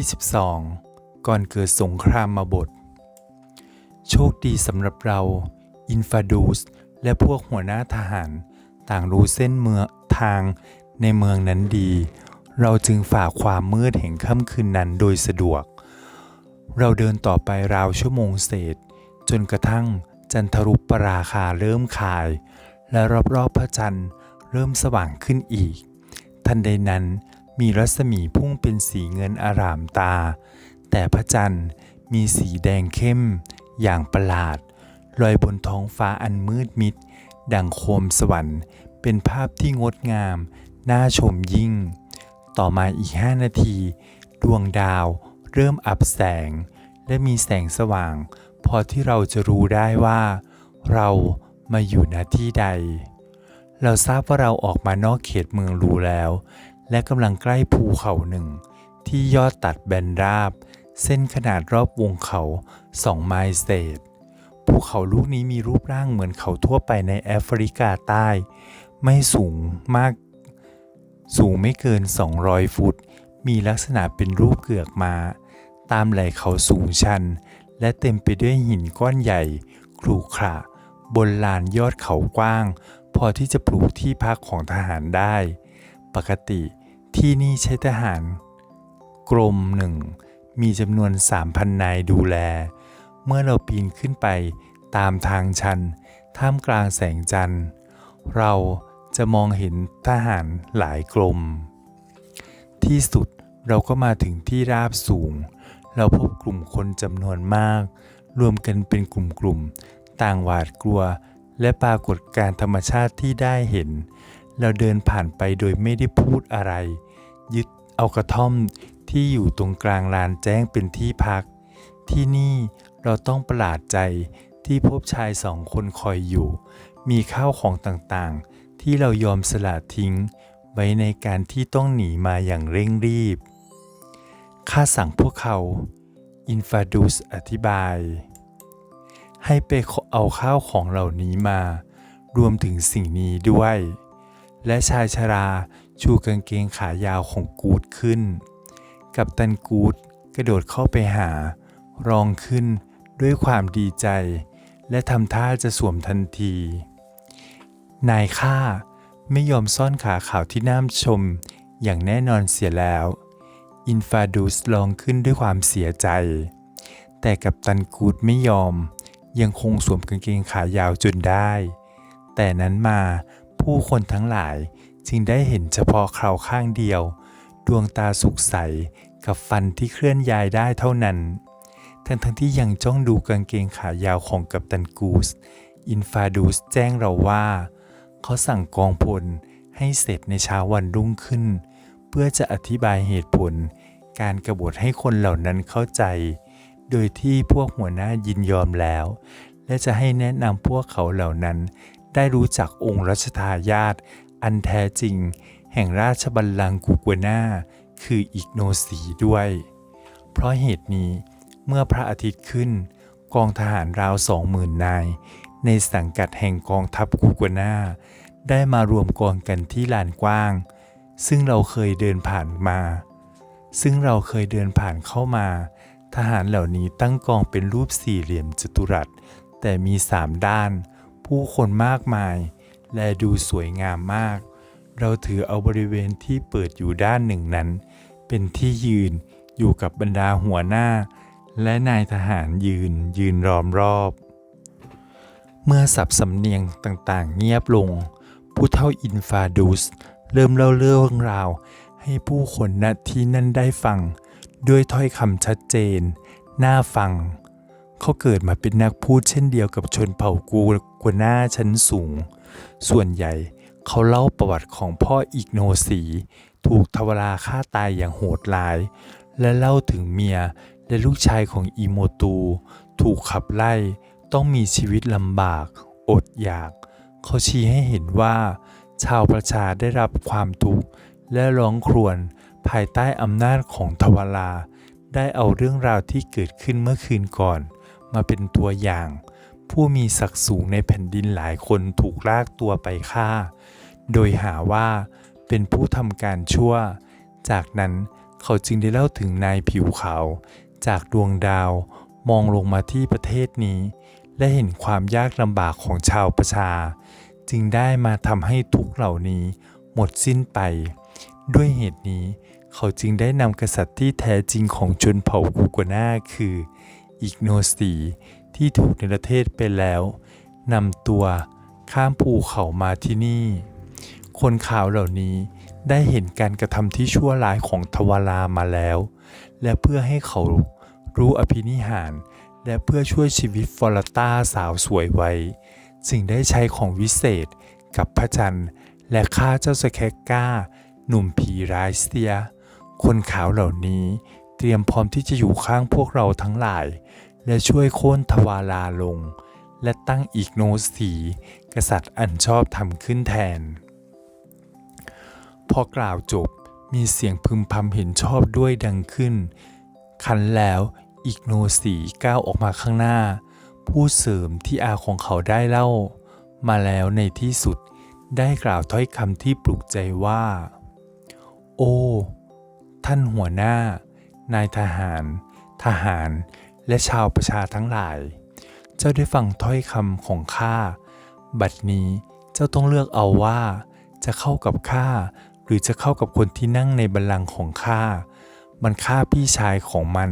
ที่ 12 ก่อนเกิดสงครามมาบท โชคดีสำหรับเรา อินฟาดูส และพวกหัวหน้าทหาร ต่างรู้เส้นเมืองทางในเมืองนั้นดี เราจึงฝ่าความมืดแห่งค่ำคืนนั้นโดยสะดวก เราเดินต่อไปราวชั่วโมงเศษ จนกระทั่งจันทรุปปราคาเริ่มคาย และรอบๆพระจันทร์เริ่มสว่างขึ้นอีก ทันใดนั้น มีรัศมีพุ่งเป็นสีเงินอารามตา แต่พระจันทร์มีสีแดงเข้ม อย่างประหลาด ลอยบนท้องฟ้าอันมืดมิด ดังโคมสวรรค์ เป็นภาพที่งดงาม น่าชมยิ่ง ต่อมาอีกห้านาที ดวงดาวเริ่มอับแสง และมีแสงสว่าง พอที่เราจะรู้ได้ว่า เรามาอยู่ณที่ใด เราทราบว่าเราออกมานอกเขตเมืองรูแล้ว และกำลังใกล้ภูเขาหนึ่ง ที่ยอดตัดแบนราบ เส้นขนาดรอบวงเขาสองไมล์เศษภูเขาลูกนี้มีรูปร่างเหมือนเขาทั่วไปในแอฟริกาใต้ ไม่สูงมาก สูงไม่เกิน 200 ฟุต มีลักษณะเป็นรูปเกือกม้า ตามไหล่เขาสูงชัน และเต็มไปด้วยหินก้อนใหญ่ครุขระบนลานยอดเขากว้าง พอที่จะปลูกที่พักของทหารได้ ปกติ ที่นี่ใช้ทหาร กรมหนึ่งมีจำนวน 3,000 นายดูแล เมื่อเราปีนขึ้นไปตามทางชัน ท่ามกลางแสงจันทร์ เราจะมองเห็นทหารหลายกรม ที่สุดเราก็มาถึงที่ราบสูง เราพบกลุ่มคนจำนวนมาก รวมกันเป็นกลุ่มๆ ต่างหวาดกลัว และปรากฏการธรรมชาติที่ได้เห็น เราเดินผ่านไปโดยไม่ได้พูดอะไร ยึดเอากระท่อมที่อยู่ตรงกลางลานแจ้งเป็นที่พัก ที่นี่เราต้องประหลาดใจที่พบชายสองคนคอยอยู่ มีข้าวของต่างๆ ที่เรายอมสละทิ้ง ไว้ในการที่ต้องหนีมาอย่างเร่งรีบ ข้าสั่งพวกเขา อินฟาดูสอธิบาย ให้ไปเอาข้าวของเหล่านี้มา รวมถึงสิ่งนี้ด้วย และชายชราชูกางเกงขายาวของกูดขึ้น กับตันกูดกระโดดเข้าไปหา รองขึ้นด้วยความดีใจ และทำท่าจะสวมทันที นายข้าไม่ยอมซ่อนขาขาวที่น่าชมอย่างแน่นอนเสียแล้ว อินฟาดูสลองขึ้นด้วยความเสียใจ แต่กับตันกูดไม่ยอม ยังคงสวมกางเกงขายาวจนได้ แต่นั้นมา ผู้คนทั้งหลายจึงได้เห็นเฉพาะคราข้างเดียว ดวงตาสุกใสกับฟันที่เคลื่อนย้ายได้เท่านั้น ทั้งทั้งที่ยังจ้องดูกางเกงขายาวของกัปตันกูส อินฟาดูสแจ้งเราว่า เขาสั่งกองพลให้เสร็จในเช้าวันรุ่งขึ้น เพื่อจะอธิบายเหตุผล การกบฏให้คนเหล่านั้นเข้าใจ โดยที่พวกหัวหน้ายินยอมแล้ว และจะให้แนะนำพวกเขาเหล่านั้น ได้รู้จักองค์รัชทายาทอันแท้จริง แห่งราชบัลลังก์กูกวนาคืออิกโนสีด้วย เพราะเหตุนี้เมื่อพระอาทิตย์ขึ้น กองทหารราวสองหมื่นนาย ในสังกัดแห่งกองทัพกูกวนาได้มารวมกองกันที่ลานกว้าง ซึ่งเราเคยเดินผ่านมา ซึ่งเราเคยเดินผ่านเข้ามา ทหารเหล่านี้ตั้งกองเป็นรูปสี่เหลี่ยมจัตุรัส แต่มีสามด้าน ผู้คนมากมาย และดูสวยงามมาก เราถือเอาบริเวณที่เปิดอยู่ด้านหนึ่งนั้น เป็นที่ยืนอยู่กับบรรดาหัวหน้า และนายทหารยืนยืนล้อมรอบ เมื่อสับสำเนียงต่างๆ เงียบลง ผู้เท่าอินฟาดูสเริ่มเล่าเรื่องราว ให้ผู้คนณที่นั่นได้ฟัง ด้วยถ้อยคำชัดเจน น่าฟัง เขาเกิดมาเป็นนักพูดเช่นเดียวกับชนเผ่ากูกวนาชั้นสูง ส่วนใหญ่เขาเล่าประวัติของพ่ออิกโนสี ถูกทวราฆ่าตายอย่างโหดร้าย และเล่าถึงเมียและลูกชายของอิโมตู ถูกขับไล่ต้องมีชีวิตลำบาก อดอยาก เขาชี้ให้เห็นว่า ชาวประชาได้รับความทุกข์และร้องครวญภายใต้อำนาจของทวาราได้เอาเรื่องราวที่เกิดขึ้นเมื่อคืนก่อน มาเป็นตัวอย่าง ผู้มีศักดิ์สูงในแผ่นดินหลายคนถูกลากตัวไปฆ่า โดยหาว่าเป็นผู้ทำการชั่ว จากนั้นเขาจึงได้เล่าถึงนายผิวขาวจากดวงดาวมองลงมาที่ประเทศนี้ และเห็นความยากลำบากของชาวประชา จึงได้มาทำให้ทุกเหล่านี้หมดสิ้นไป ด้วยเหตุนี้เขาจึงได้นำกษัตริย์ที่แท้จริงของชนเผ่ากูกวาน่าคือ อิกโนสีที่ถูกในประเทศไปแล้วนำตัวข้ามภูเขามาที่นี่ คนข่าวเหล่านี้ได้เห็นการกระทำที่ชั่วร้ายของทวารามาแล้ว และเพื่อให้เขารู้อภินิหาร และเพื่อช่วยชีวิตฟอร์ต้าสาวสวยไว้ จึงได้ใช้ของวิเศษกับพระจันทร์ และฆ่าเจ้าสแคก้า หนุ่มผีร้ายเสีย คนขาวเหล่านี้เตรียมพร้อมที่จะอยู่ข้างพวกเราทั้งหลาย และช่วยโค่นทวาราลง และตั้งอีกโนสีกษัตริย์อันชอบทำขึ้นแทน พอกล่าวจบมีเสียงพึมพำเห็นชอบด้วยดังขึ้น คันแล้วอีกโนสีก้าวออกมาข้างหน้า ผู้เสริมที่อาของเขาได้เล่า มาแล้วในที่สุดได้กล่าวถ้อยคำที่ปลุกใจว่า โอ้ ท่านหัวหน้า นายทหาร ทหาร และชาวประชาทั้งหลาย เจ้าได้ฟังถ้อยคำของข้า บัดนี้เจ้าต้องเลือกเอาว่า จะเข้ากับข้าหรือจะเข้ากับคนที่นั่งในบัลลังก์ของข้า มันฆ่าพี่ชายของมัน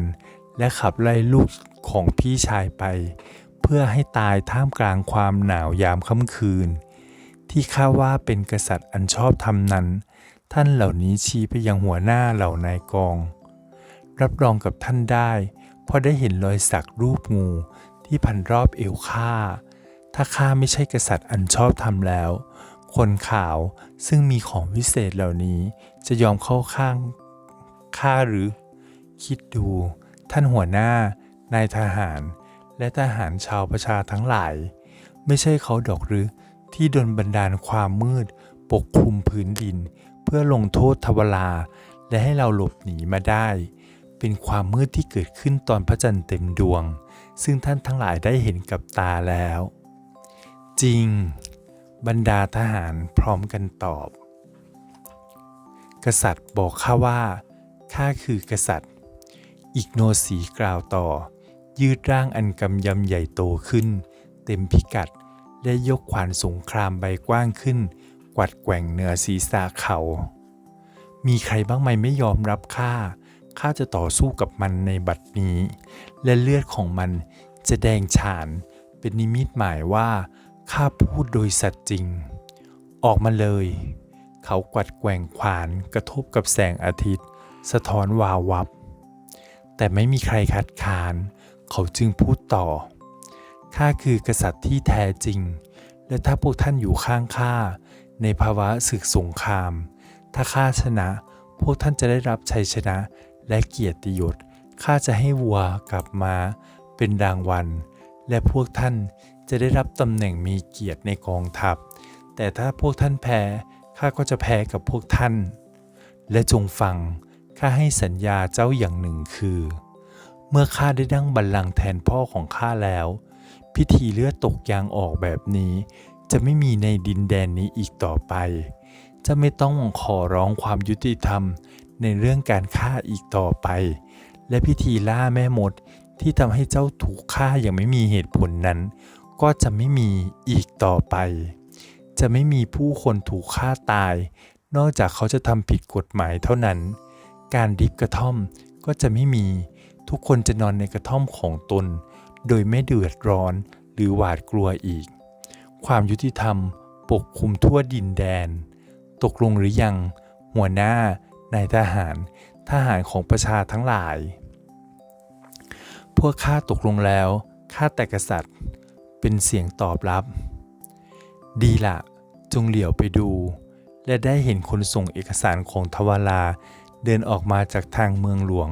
และขับไล่ลูกของพี่ชายไป เพื่อให้ตายท่ามกลางความหนาวยามค่ำคืน ที่ข้าว่าเป็นกษัตริย์อันชอบธรรมนั้น ท่านเหล่านี้ชี้ไปยังหัวหน้าเหล่านายกอง รับรองกับท่านได้ พราะได้เห็นรอยสักรูปงูที่พันรอบเอวข้า ถ้าข้าไม่ใช่กษัตริย์อันชอบธรรมแล้ว คนข่าวซึ่งมีของวิเศษเหล่านี้จะยอมเข้าข้างข้าหรือ คิดดู ท่านหัวหน้า นายทหาร และทหารชาวประชาทั้งหลาย ไม่ใช่เขาดอกหรือ ที่ดนบันดาลความมืด ปกคลุมพื้นดิน เพื่อลงโทษทวลาและให้เราหลบหนีมาได้ เป็นความมืดที่เกิดขึ้นตอนพระจันทร์เต็มดวง ซึ่งท่านทั้งหลายได้เห็นกับตาแล้ว จริง บรรดาทหารพร้อมกันตอบ กษัตริย์บอกข้าว่าข้าคือกษัตริย์ อีกโนสีกล่าวต่อ ยืดร่างอันกำยำใหญ่โตขึ้น เต็มพิกัดและยกขวานสงครามใบกว้างขึ้น กวัดแกว่งเหนือศีรษะเขา มีใครบ้างไหมไม่ยอมรับข้า ข้าจะต่อสู้กับมันในบัดนี้ และเลือดของมันจะแดงฉาน เป็นนิมิตหมายว่าข้าพูดโดยสัตย์จริง ออกมาเลย เขากวัดแกว่งขวานกระทบกับแสงอาทิตย์ สะท้อนวาววับ แต่ไม่มีใครคัดค้าน เขาจึงพูดต่อข้าคือกษัตริย์ที่แท้จริง และถ้าพวกท่านอยู่ข้างข้าในภาวะศึกสงคราม ถ้าข้าชนะ พวกท่านจะได้รับชัยชนะ และเกียรติยศข้าจะให้วัวกลับมาเป็นรางวัล และพวกท่านจะได้รับตำแหน่งมีเกียรติในกองทัพ แต่ถ้าพวกท่านแพ้ข้าก็จะแพ้กับพวกท่าน และจงฟังข้าให้สัญญาเจ้าอย่างหนึ่งคือ เมื่อข้าได้ดั้งบัลลังก์แทนพ่อของข้าแล้ว พิธีเลือดตกยางออกแบบนี้ จะไม่มีในดินแดนนี้อีกต่อไป จะไม่ต้องขอร้องความยุติธรรม ในเรื่องการฆ่าอีกต่อไป และพิธีล่าแม่มดที่ทำให้เจ้าถูกฆ่าอย่างไม่มีเหตุผลนั้น ก็จะไม่มีอีกต่อไป จะไม่มีผู้คนถูกฆ่าตาย นอกจากเขาจะทำผิดกฎหมายเท่านั้น การดิบกระท่อมก็จะไม่มีทุกคนจะนอนในกระท่อมของตน โดยไม่เดือดร้อนหรือหวาดกลัวอีก ความยุติธรรมปกคลุมทั่วดินแดน ตกลงหรือยัง หัวหน้า นายทหารทหารของประชาทั้งหลาย พวกข้าตกลงแล้วข้าแต่กษัตริย์ เป็นเสียงตอบรับ ดีละจงเหลียวไปดู และได้เห็นคนส่งเอกสารของทวาราเดินออกมาจากทางเมืองหลวง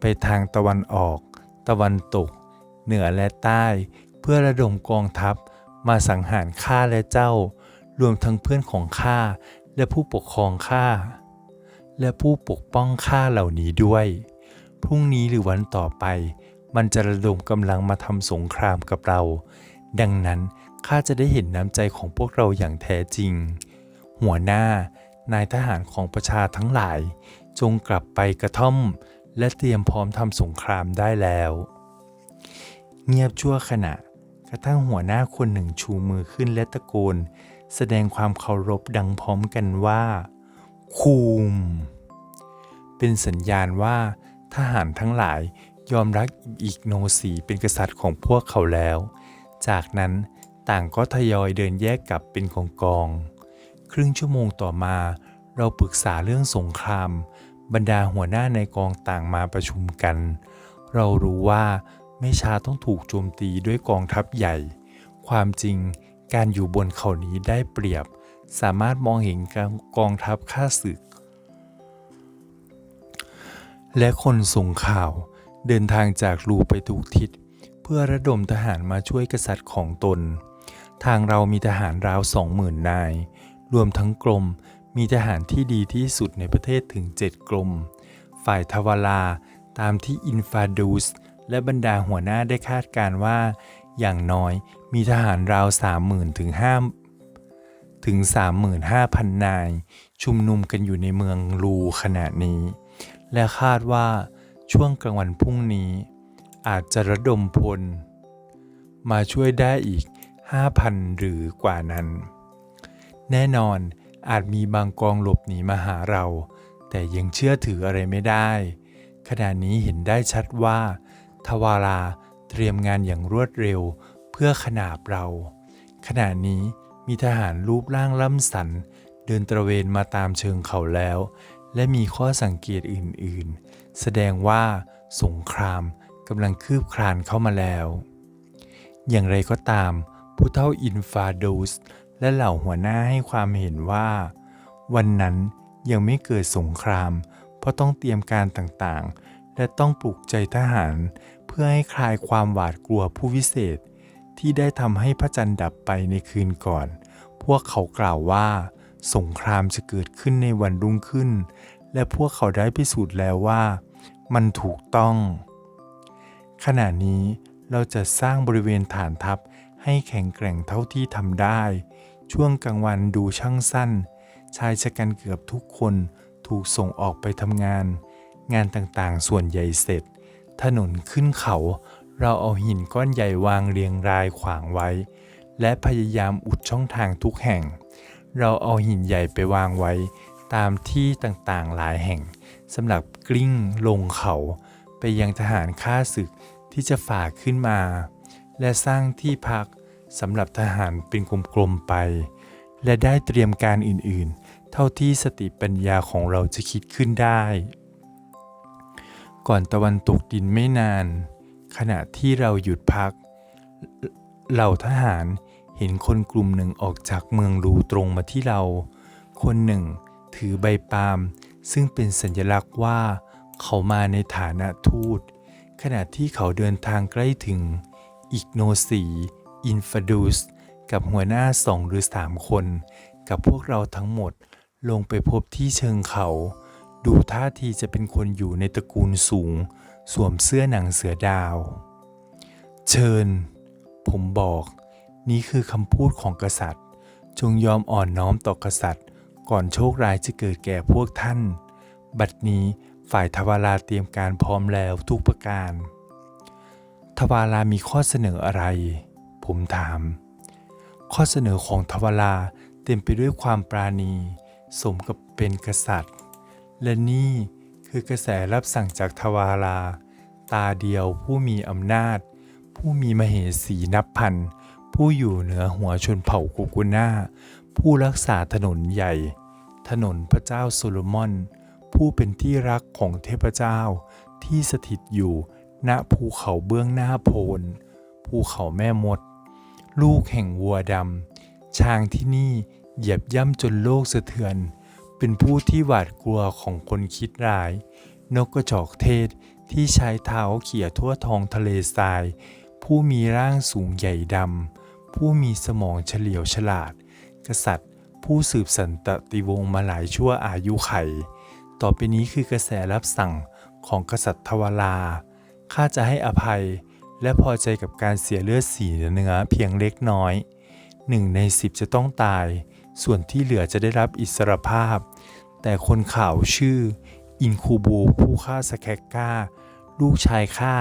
ไปทางตะวันออก ตะวันตก เหนือและใต้ เพื่อระดมกองทัพมาสังหารข้าและเจ้า รวมทั้งเพื่อนของข้าและผู้ปกครองข้า และผู้ปกป้องข้าเหล่านี้ด้วย พรุ่งนี้หรือวันต่อไป มันจะระดมกำลังมาทำสงครามกับเรา ดังนั้นข้าจะได้เห็นน้ำใจของพวกเราอย่างแท้จริง หัวหน้านายทหารของประชาทั้งหลาย จงกลับไปกระท่อม และเตรียมพร้อมทำสงครามได้แล้ว เงียบชั่วขณะ กระทั่งหัวหน้าคนหนึ่งชูมือขึ้นและตะโกน แสดงความเคารพดังพร้อมกันว่า คูม เป็นสัญญาณว่าทหารทั้งหลายยอมรับอีกโนสีเป็นกษัตริย์ของพวกเขาแล้ว จากนั้นต่างก็ทยอยเดินแยกกลับเป็นกองกอง ครึ่งชั่วโมงต่อมาเราปรึกษาเรื่องสงคราม บรรดาหัวหน้าในกองต่างมาประชุมกัน เรารู้ว่าไม่ช้าต้องถูกโจมตีด้วยกองทัพใหญ่ ความจริงการอยู่บนเขานี้ได้เปรียบ สามารถมองเห็นกองทัพข้าศึก และคนส่งข่าวเดินทางจากรูไปทุกทิศ เพื่อระดมทหารมาช่วยกษัตริย์ของตน ทางเรามีทหารราวสองหมื่นนาย รวมทั้งกรมมีทหารที่ดีที่สุดในประเทศถึง7กรม ฝ่ายทวาลาตามที่อินฟาดูสและบรรดาหัวหน้าได้คาดการว่า อย่างน้อยมีทหารราว30,000ถึง5 ถึง 35,000 นาย ชุมนุมกันอยู่ในเมืองลูขณะนี้ และคาดว่าช่วงกลางวันพรุ่งนี้ อาจจะระดมพล มาช่วยได้อีก 5,000 หรือกว่านั้น แน่นอนอาจมีบางกองหลบหนีมาหาเรา แต่ยังเชื่อถืออะไรไม่ได้ ขณะนี้เห็นได้ชัดว่า ทวาราเตรียมงานอย่างรวดเร็วเพื่อขนาบเรา ขณะนี้ มีทหารรูปร่างล่ำสัน เดินตระเวนมาตามเชิงเขาแล้ว และมีข้อสังเกตอื่นๆ แสดงว่าสงครามกำลังคืบคลานเข้ามาแล้ว อย่างไรก็ตาม ผู้เท่าอินฟาโดสและเหล่าหัวหน้าให้ความเห็นว่า วันนั้นยังไม่เกิดสงคราม เพราะต้องเตรียมการต่างๆ และต้องปลุกใจทหาร เพื่อให้คลายความหวาดกลัวผู้วิเศษ ที่ได้ทำให้พระจันทร์ดับไปในคืนก่อน พวกเขากล่าวว่า สงครามจะเกิดขึ้นในวันรุ่งขึ้น และพวกเขาได้พิสูจน์แล้วว่า มันถูกต้อง ขณะนี้เราจะสร้างบริเวณฐานทัพให้แข็งแกร่งเท่าที่ทำได้ ช่วงกลางวันดูช่างสั้น ชายชะกันเกือบทุกคนถูกส่งออกไปทำงาน งานต่างๆ ส่วนใหญ่เสร็จ ถนนขึ้นเขา เราเอาหินก้อนใหญ่วางเรียงรายขวางไว้ และพยายามอุดช่องทางทุกแห่ง เราเอาหินใหญ่ไปวางไว้ ตามที่ต่างๆหลายแห่งสำหรับกลิ้งลงเขา ไปยังทหารข้าศึกที่จะฝ่าขึ้นมา และสร้างที่พักสำหรับทหารเป็นกลมๆไป และได้เตรียมการอื่นๆ เท่าที่สติปัญญาของเราจะคิดขึ้นได้ ก่อนตะวันตกดินไม่นาน ขณะที่เราหยุดพัก เหล่าทหารเห็นคนกลุ่มหนึ่งออกจากเมืองรูตรงมาที่เรา คนหนึ่ง ถือใบปาล์มซึ่งเป็นสัญลักษณ์ว่าเขามาในฐานะทูต ขณะที่เขาเดินทางใกล้ถึงอีกโนสีอินฟาดูส กับหัวหน้าสองหรือสามคน กับพวกเราทั้งหมดลงไปพบที่เชิงเขา ดูท่าทีจะเป็นคนอยู่ในตระกูลสูง สวมเสื้อหนังเสือดาว เชิญ ผมบอก นี่คือคำพูดของกษัตริย์ จงยอมอ่อนน้อมต่อกษัตริย์ ก่อนโชคร้ายจะเกิดแก่พวกท่าน บัดนี้ฝ่ายทวาราเตรียมการพร้อมแล้วทุกประการ ทวารามีข้อเสนออะไร ผมถาม ข้อเสนอของทวาราเต็มไปด้วยความปราณี สมกับเป็นกษัตริย์ และนี่ คือกระแสรับสั่งจากทวารา ตาเดียวผู้มีอำนาจ ผู้มีมเหสีนับพัน ผู้อยู่เหนือหัวชนเผ่ากุกุน่า ผู้รักษาถนนใหญ่ ถนนพระเจ้าโซโลมอน ผู้เป็นที่รักของเทพเจ้า ที่สถิตอยู่ณภูเขาเบื้องหน้าโพนภูเขาแม่มด ลูกแห่งวัวดำช้างที่นี่เหยียบย่ำจนโลกสะเทือน เป็นผู้ที่หวาดกลัวของคนคิดร้าย นกกระจอกเทศที่ใช้เท้าเขี่ยทั่วท้องทะเลทราย ผู้มีร่างสูงใหญ่ดำ ผู้มีสมองเฉลียวฉลาด กษัตริย์ ผู้สืบสันตติวงศ์มาหลายชั่วอายุไข ต่อไปนี้คือกระแสรับสั่งของกษัตริย์ทวาราข้าจะให้อภัยและพอใจกับการเสียเลือดสีเนื้อเพียงเล็กน้อยหนึ่งในสิบจะต้องตาย ส่วนที่เหลือจะได้รับอิสรภาพ แต่คนข่าวชื่อ อินคูบูผู้ฆ่าสแคกกาลูกชายข้า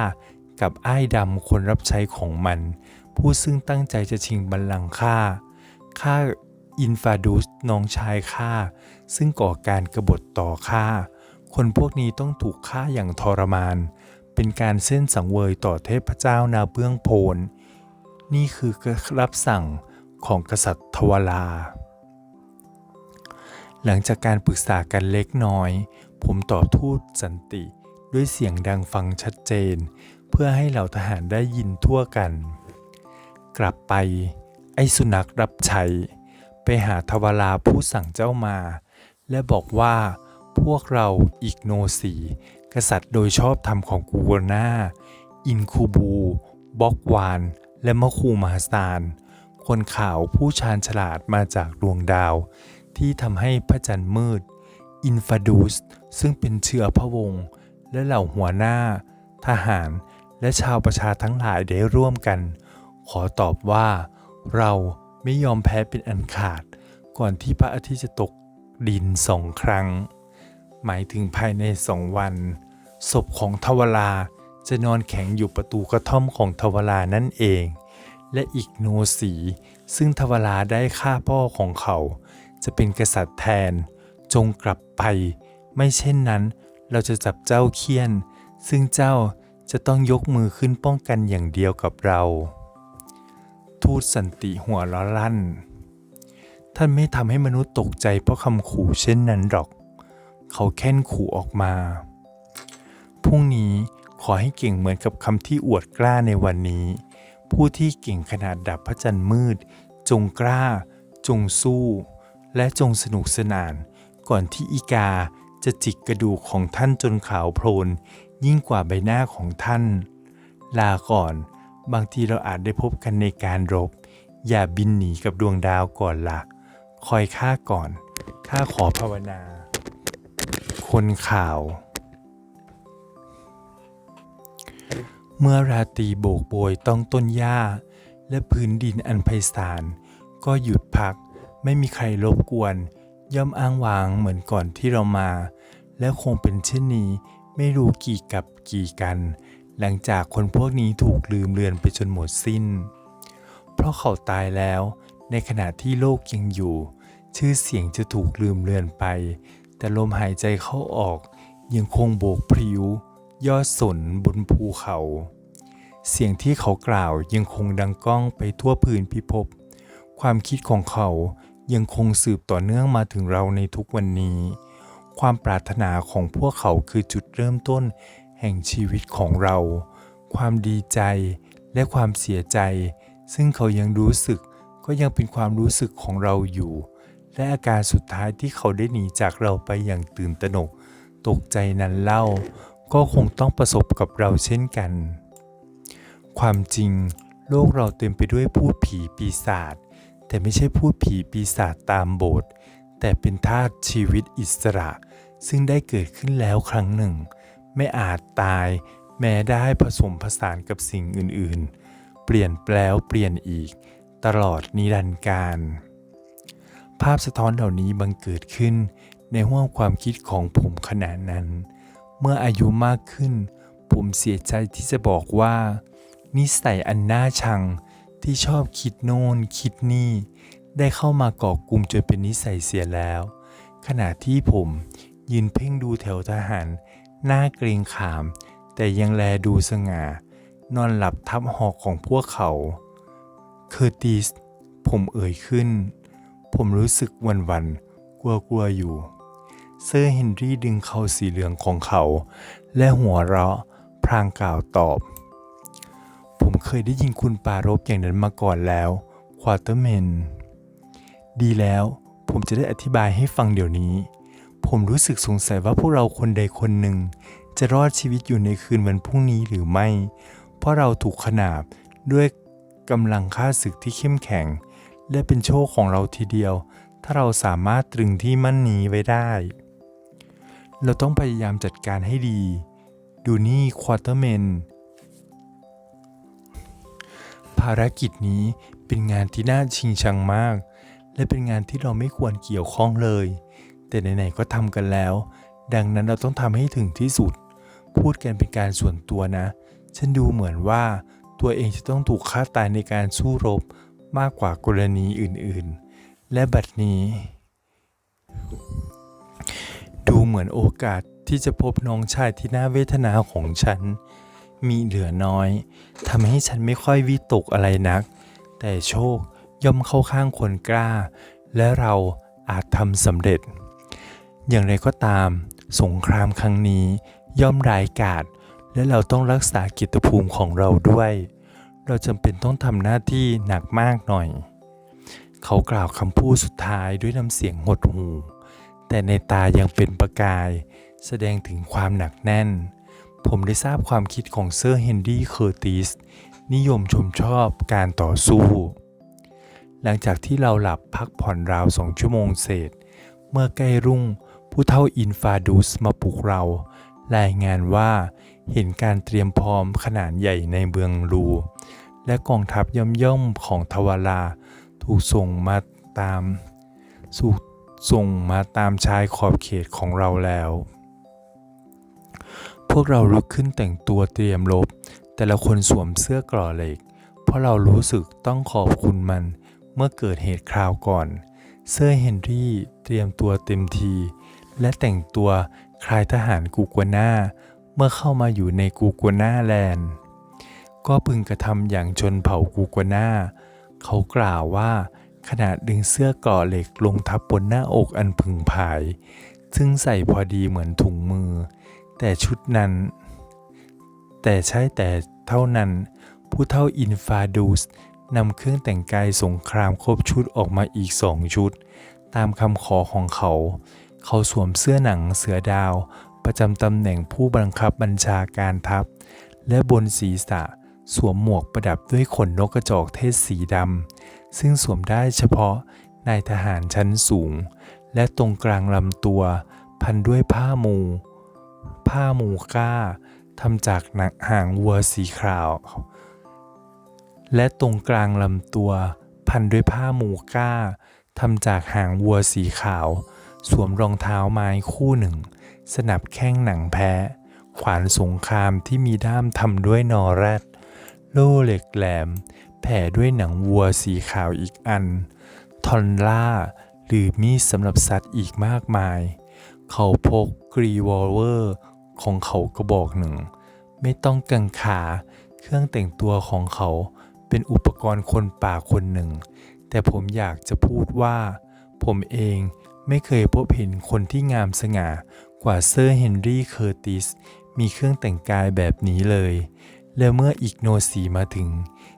กับไอ้ายดำคนรับใช้ของมัน ผู้ซึ่งตั้งใจจะชิงบัลลังก์ข้าข้าอินฟาดูสน้องชายข้าซึ่งก่อการกบฏต่อข้าคนพวกนี้ต้องถูกฆ่าอย่างทรมาน เป็นการเส้นสังเวยต่อเทพเจ้านาเบื้องโพนนี่คือรับสั่งของกษัตริย์ทวลา หลังจากการปรึกษากันเล็กน้อย ผมตอบทูตสันติด้วยเสียงดังฟังชัดเจน เพื่อให้เหล่าทหารได้ยินทั่วกัน กลับไป ไอ้สุนัขรับใช้ ไปหาทวลาผู้สั่งเจ้ามา และบอกว่าพวกเราอีกโนสีกษัตริย์โดยชอบธรรมของกูวนาอินคูบูบอกวาน และมะคูมาสตาน คนข่าวผู้ชาญฉลาดมาจากดวงดาว ที่ทำให้พระจันทร์มืด อินฟาดูส ซึ่งเป็นเชื้อพระวงศ์และเหล่าหัวหน้า ทหาร และชาวประชาทั้งหลายได้ร่วมกัน ขอตอบว่า เราไม่ยอมแพ้เป็นอันขาด ก่อนที่พระอาทิตย์จะตกดินสองครั้ง หมายถึงภายในสองวัน ศพของทวลาจะนอนแข็งอยู่ประตูกระท่อมของทวลานั่นเอง และอีกโนสี ซึ่งทวลาได้ฆ่าพ่อของเขา จะเป็นกษัตริย์แทน จงกลับไป ไม่เช่นนั้น เราจะจับเจ้าเคียน ซึ่งเจ้าจะต้องยกมือขึ้นป้องกันอย่างเดียวกับเรา ทูตสันติหัวล้อลั่น ท่านไม่ทำให้มนุษย์ตกใจเพราะคำขู่เช่นนั้นหรอก เขาแค่นขู่ออกมา พรุ่งนี้ขอให้เก่งเหมือนกับคำที่อวดกล้าในวันนี้ ผู้ที่เก่งขนาดดับพระจันทร์มืด จงกล้า จงสู้ และจงสนุกสนาน ก่อนที่อีกาจะจิกกระดูกของท่านจนขาวโพลน ยิ่งกว่าใบหน้าของท่าน ลาก่อน บางทีเราอาจได้พบกันในการรบ อย่าบินหนีกับดวงดาวก่อนละคอยข้าก่อนข้าขอภาวนา คนข่าว เมื่อราตรีโบกโบยต้องต้นหญ้า และพื้นดินอันไพศาลก็หยุดพัก ไม่มีใครรบกวน ย่อมอ้างว้างเหมือนก่อนที่เรามา และคงเป็นเช่นนี้ ไม่รู้กี่กับกี่กัน หลังจากคนพวกนี้ถูกลืมเลือนไปจนหมดสิ้น เพราะเขาตายแล้ว ในขณะที่โลกยังอยู่ ชื่อเสียงจะถูกลืมเลือนไป แต่ลมหายใจเข้าออกยังคงโบกพริ้วยอดสนบนภูเขา เสียงที่เขากล่าวยังคงดังก้องไปทั่วพื้นพิภพ ความคิดของเขา ยังคงสืบต่อเนื่องมาถึงเราในทุกวันนี้ ความปรารถนาของพวกเขาคือจุดเริ่มต้นแห่งชีวิตของเรา ความดีใจและความเสียใจ ซึ่งเขายังรู้สึกก็ยังเป็นความรู้สึกของเราอยู่ และอาการสุดท้ายที่เขาได้หนีจากเราไปอย่างตื่นตระหนก ตกใจนั้นเล่า ก็คงต้องประสบกับเราเช่นกัน ความจริง โลกเราเต็มไปด้วยพูดผีปีศาจ แต่ไม่ใช่พูดผีปีศาจตามโบสถ์แต่เป็นธาตุชีวิตอิสระ ซึ่งได้เกิดขึ้นแล้วครั้งหนึ่ง ไม่อาจตาย แม้ได้ผสมผสานกับสิ่งอื่นๆ เปลี่ยนแปลวเปลี่ยนอีก ตลอดนิรันดร์การ ภาพสะท้อนเหล่านี้บังเกิดขึ้นในห้วงความคิดของผมขณะนั้น เมื่ออายุมากขึ้น ผมเสียใจที่จะบอกว่า นิสัยอันน่าชัง ที่ชอบคิดโน่นคิดนี่ ได้เข้ามาก่อกลุ่มจนเป็นนิสัยเสียแล้ว ขณะที่ผมยืนเพ่งดูแถวทหาร หน้าเกรงขาม แต่ยังแลดูสง่า นอนหลับทับหอกของพวกเขาเคอร์ติสผมเอ่ยขึ้น ผมรู้สึกวันวันๆกลัวกลัวๆอยู่ เซอร์เฮนรี่ดึงเขาสีเหลืองของเขา และหัวเราะพลางกล่าวตอบ เคยได้ยินคุณปารบอย่างนั้นมาก่อนแล้วควอเตอร์แมนดีแล้ว ผมจะได้อธิบายให้ฟังเดี๋ยวนี้ ผมรู้สึกสงสัยว่าพวกเราคนใดคนหนึ่ง จะรอดชีวิตอยู่ในคืนวันพรุ่งนี้หรือไม่ เพราะเราถูกขนาบด้วยกำลังค่าศึกที่เข้มแข็ง และเป็นโชคของเราทีเดียว ถ้าเราสามารถตรึงที่มั่นนี้ไว้ได้ เราต้องพยายามจัดการให้ดี ดูนี่ควอเตอร์แมน ภารกิจนี้เป็นงานที่น่าชิงชังมาก และเป็นงานที่เราไม่ควรเกี่ยวข้องเลย แต่ไหนๆก็ทำกันแล้ว ดังนั้นเราต้องทำให้ถึงที่สุด พูดกันเป็นการส่วนตัวนะ ฉันดูเหมือนว่าตัวเองจะต้องถูกฆ่าตายในการสู้รบมากกว่ากรณีอื่นๆ และบัดนี้ ดูเหมือนโอกาสที่จะพบน้องชายที่น่าเวทนาของฉัน มีเหลือน้อยทำให้ฉันไม่ค่อยวิตกอะไรนัก แต่โชคย่อมเข้าข้างคนกล้า และเราอาจทำสำเร็จ อย่างไรก็ตาม สงครามครั้งนี้ย่อมร้ายกาจและเราต้องรักษากิตภูมิของเราด้วย เราจำเป็นต้องทำหน้าที่หนักมากหน่อย เขากล่าวคำพูดสุดท้ายด้วยน้ำเสียงหดหู่แต่ในตายังเป็นประกาย แสดงถึงความหนักแน่น ผมได้ทราบความคิดของเซอร์เฮนรี่เคอร์ติสนิยมชมชอบการต่อสู้ หลังจากที่เราหลับพักผ่อนราวสองชั่วโมงเศษ เมื่อใกล้รุ่งผู้เท่าอินฟาดูสมาปลุกเรา รายงานว่าเห็นการเตรียมพร้อมขนาดใหญ่ในเมืองลูและกองทัพย่อมย่อมๆของทวาราถูกส่งมาตามสู่ส่งมาตามชายขอบเขตของเราแล้ว วกเราลุกขึ้นแต่งตัวเตรียมรบแต่ละคนสวมเสื้อกรอเหล็ก เพราะเรารู้สึกต้องขอบคุณมัน เมื่อเกิดเหตุคราวก่อน เซอร์เฮนรี่เตรียมตัวเต็มที และแต่งตัวคลายทหารกูกัวนาเมื่อเข้ามาอยู่ในกูกัวนาแลนด์ ก็พึงกระทำอย่างชนเผ่ากูกัวนาเขากล่าวว่าขณะดึงเสื้อก่อเหล็กลงทับบนหน้าอกอันผึ่งผาย ซึ่งใส่พอดีเหมือนถุงมือ แต่ชุดนั้น แต่ใช่แต่เท่านั้น ผู้เท่าอินฟาดูสนำเครื่องแต่งกายสงครามครบชุดออกมาอีกสองชุด ตามคำขอของเขา เขาสวมเสื้อหนังเสือดาว ประจำตำแหน่งผู้บังคับบัญชาการทัพ และบนศีรษะสวมหมวกประดับด้วยขนนกกระจอกเทศสีดำ ซึ่งสวมได้เฉพาะนายทหารชั้นสูง และตรงกลางลำตัว พันด้วยผ้ามู ผ้ามูก้าทำจากหนังหางวัวสีขาว และตรงกลางลำตัว พันด้วยผ้ามูก้าทำจากหางวัวสีขาว สวมรองเท้าไม้คู่หนึ่ง สนับแข้งหนังแพ้ขวานสงครามที่มีด้ามทำด้วยนอแรด โล่เหล็กแหลม แผ่ด้วยหนังวัวสีขาวอีกอัน ทอนล่า หรือมีดสำหรับสัตว์อีกมากมาย เขาพกกรีวอลเวอร์ ของเขากระบอกหนึ่ง ไม่ต้องกังขา เครื่องแต่งตัวของเขาเป็นอุปกรณ์คนป่าคนหนึ่ง แต่ผมอยากจะพูดว่า ผมเองไม่เคยพบเห็นคนที่งามสง่ากว่าเซอร์เฮนรี่เคอร์ติสมีเครื่องแต่งกายแบบนี้เลย และเมื่ออีกโนสีมาถึง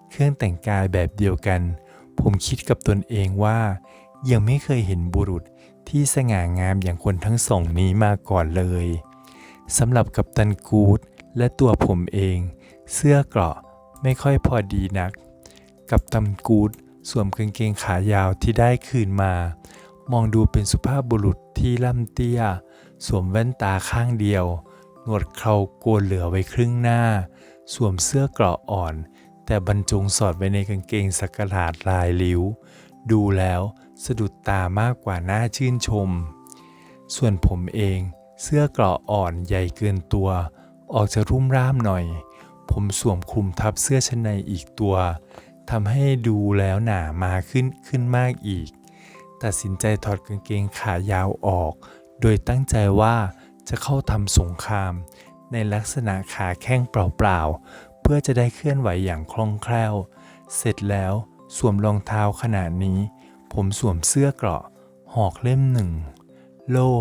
เครื่องแต่งกายแบบเดียวกัน ผมคิดกับตนเองว่า ยังไม่เคยเห็นบุรุษที่สง่างามอย่างคนทั้งสองนี้มาก่อนเลย สำหรับกัปตันกูดและตัวผมเอง เสื้อเกราะไม่ค่อยพอดีนัก กับตันกูดสวมกางเกงขายาวที่ได้คืนมา มองดูเป็นสุภาพบุรุษที่ล่ำเตี้ย สวมแว่นตาข้างเดียว หนวดเคราโกนเหลือไว้ครึ่งหน้า สวมเสื้อเกราะอ่อน แต่บรรจงสอดไว้ในกางเกงสกกลาดลายลิ้ว ดูแล้วสะดุดตามากกว่าน่าชื่นชม ส่วนผมเอง เสื้อเกราะอ่อนใหญ่เกินตัว ออกจะรุ่มร่ามหน่อย ผมสวมคลุมทับเสื้อชั้นในอีกตัวทำให้ดูแล้วหนามาขึ้นขึ้นมากอีก ตัดสินใจถอดกางเกงขายาวออก โดยตั้งใจว่าจะเข้าทำสงคราม ในลักษณะขาแข้งเปล่าๆ เพื่อจะได้เคลื่อนไหวอย่างคล่องแคล่ว เสร็จแล้วสวมรองเท้าขนาดนี้ ผมสวมเสื้อเกราะ หอกเล่มหนึ่ง โล่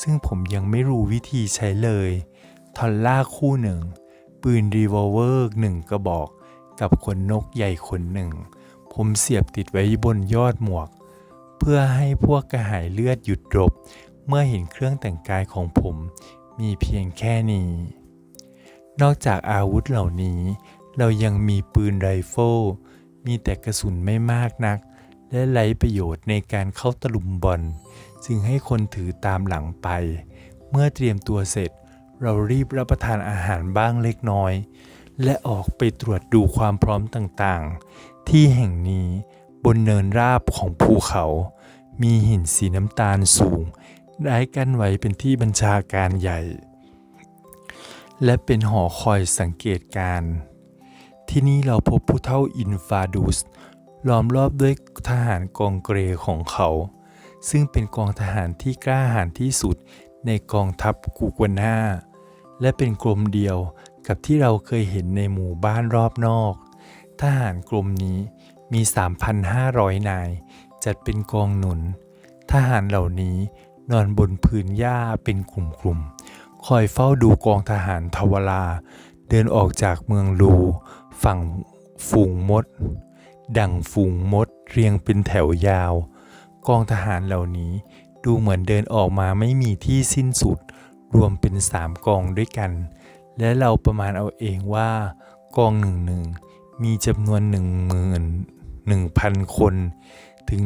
ซึ่งผมยังไม่รู้วิธีใช้เลย ทอนล่าคู่หนึ่ง ปืนรีวอลเวอร์หนึ่งกระบอก กับขนนกใหญ่ขนหนึ่ง ผมเสียบติดไว้บนยอดหมวก เพื่อให้พวกกระหายเลือดหยุดรบ เมื่อเห็นเครื่องแต่งกายของผมมีเพียงแค่นี้ นอกจากอาวุธเหล่านี้ เรายังมีปืนไรเฟิล มีแต่กระสุนไม่มากนัก และไร้ประโยชน์ในการเข้าตลุมบอล จึงให้คนถือตามหลังไป เมื่อเตรียมตัวเสร็จ เรารีบรับประทานอาหารบ้างเล็กน้อย และออกไปตรวจดูความพร้อมต่างๆ ที่แห่งนี้บนเนินราบของภูเขา มีหินสีน้ำตาลสูง ได้กั้นไว้เป็นที่บัญชาการใหญ่ และเป็นหอคอยสังเกตการณ์ที่นี่เราพบผู้เท่าอินฟาดุสล้อมรอบด้วยทหารกองเกรของเขา ซึ่งเป็นกองทหารที่กล้าหาญที่สุดในกองทัพกูกวนาและเป็นกรมเดียวกับที่เราเคยเห็นในหมู่บ้านรอบนอก ทหารกรมนี้มี 3,500 นาย จัดเป็นกองหนุน ทหารเหล่านี้นอนบนพื้นหญ้าเป็นกลุ่มๆ คอยเฝ้าดูกองทหารทวาราเดินออกจากเมืองลูฝั่งฝูงมด ดั่งฝูงมดเรียงเป็นแถวยาว กองทหารเหล่านี้ดูเหมือนเดินออกมาไม่มีที่สิ้นสุด รวมเป็นสามกองด้วยกัน และเราประมาณเอาเองว่า กองหนึ่งหนึ่งมีจำนวนหนึ่งหมื่นหนึ่งพันคน ถึง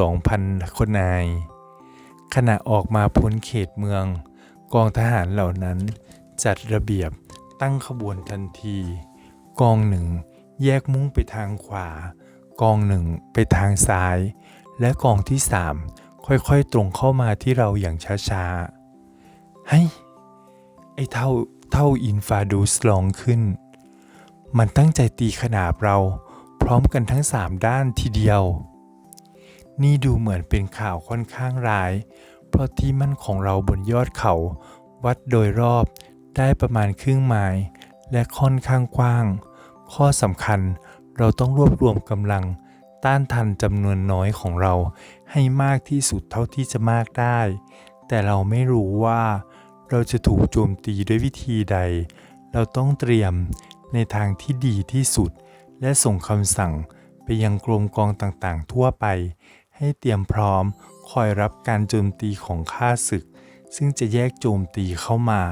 12,000คนนาย ขณะออกมาพ้นเขตเมือง กองทหารเหล่านั้นจัดระเบียบตั้งขบวนทันที กองหนึ่งแยกมุ่งไปทางขวา กองหนึ่งไปทางซ้าย และกองที่สามค่อยๆตรงเข้ามาที่เราอย่างช้าๆให้ไอ้เท่าเท่าอินฟาดูสลองขึ้น มันตั้งใจตีขนาบเราพร้อมกันทั้งสามด้านทีเดียว นี่ดูเหมือนเป็นข่าวค่อนข้างร้าย เพราะที่มั่นของเราบนยอดเขา วัดโดยรอบได้ประมาณครึ่งไมล์และค่อนข้างกว้าง ข้อสำคัญเราต้องรวบรวมกำลัง ต้านทันจำนวนน้อยของเราให้มากที่สุดเท่าที่จะมากได้ แต่เราไม่รู้ว่าเราจะถูกโจมตีด้วยวิธีใด เราต้องเตรียมในทางที่ดีที่สุด และส่งคำสั่งไปยังกรมกองต่างๆ ทั่วไป ให้เตรียมพร้อมคอยรับการโจมตีของข้าศึก ซึ่งจะแยกโจมตีเข้ามา